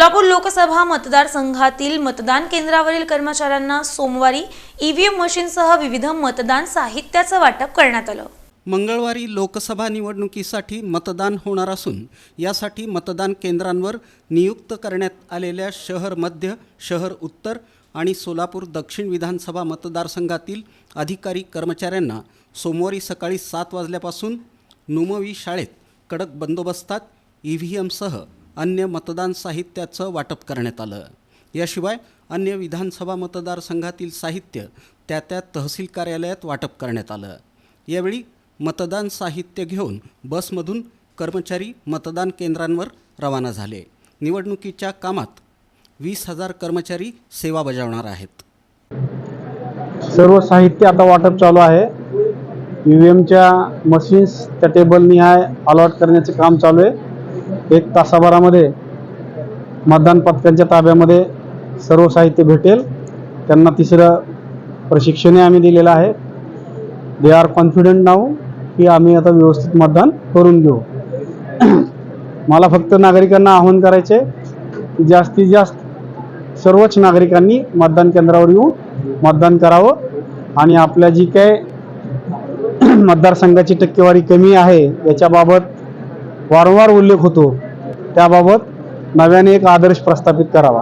सोलापूर लोकसभा मतदारसंघातील मतदान केंद्रावरील कर्मचाऱ्यांना सोमवारी ईव्हीएम मशीनसह विविध मतदान साहित्याचं वाटप करण्यात आलं. मंगळवारी लोकसभा निवडणुकीसाठी मतदान होणार असून यासाठी मतदान केंद्रांवर नियुक्त करण्यात आलेल्या शहर मध्य शहर उत्तर आणि सोलापूर दक्षिण विधानसभा मतदारसंघातील अधिकारी कर्मचाऱ्यांना सोमवारी सकाळी सात वाजल्यापासून नुमवी शाळेत कडक बंदोबस्तात ई व्ही एमसह अन्य मतदान साहित्याचं वाटप करण्यात आलं. याशिवाय अन्य विधानसभा मतदारसंघातील साहित्य त्या त्या तहसील कार्यालयात वाटप करण्यात आलं. यावेळी मतदान साहित्य घेऊन बसमधून कर्मचारी मतदान केंद्रांवर रवाना झाले. निवडणुकीच्या कामात वीस हजार कर्मचारी सेवा बजावणार आहेत. सर्व साहित्य आता वाटप चालू आहे. ई व्ही एमच्या मशीन्स त्या टेबलनिहाय अलॉट करण्याचं काम चालू आहे. एक तासाभरामध्ये मतदान पथकांच्या ताब्यामध्ये सर्व साहित्य भेटेल. त्यांना तिसरं प्रशिक्षणही आम्ही दिलेलं आहे. दे आर कॉन्फिडंट नाऊ की आम्ही आता व्यवस्थित मतदान करून घेऊ. मला फक्त नागरिकांना आवाहन करायचे की जास्तीत जास्त सर्वच नागरिकांनी मतदान केंद्रावर येऊन मतदान करावं आणि आपल्या जी काय मतदारसंघाची टक्केवारी कमी आहे याच्याबाबत वारंवार उल्लेख होतो. त्याबाबत नव्याने एक आदर्श प्रस्थापित करावा.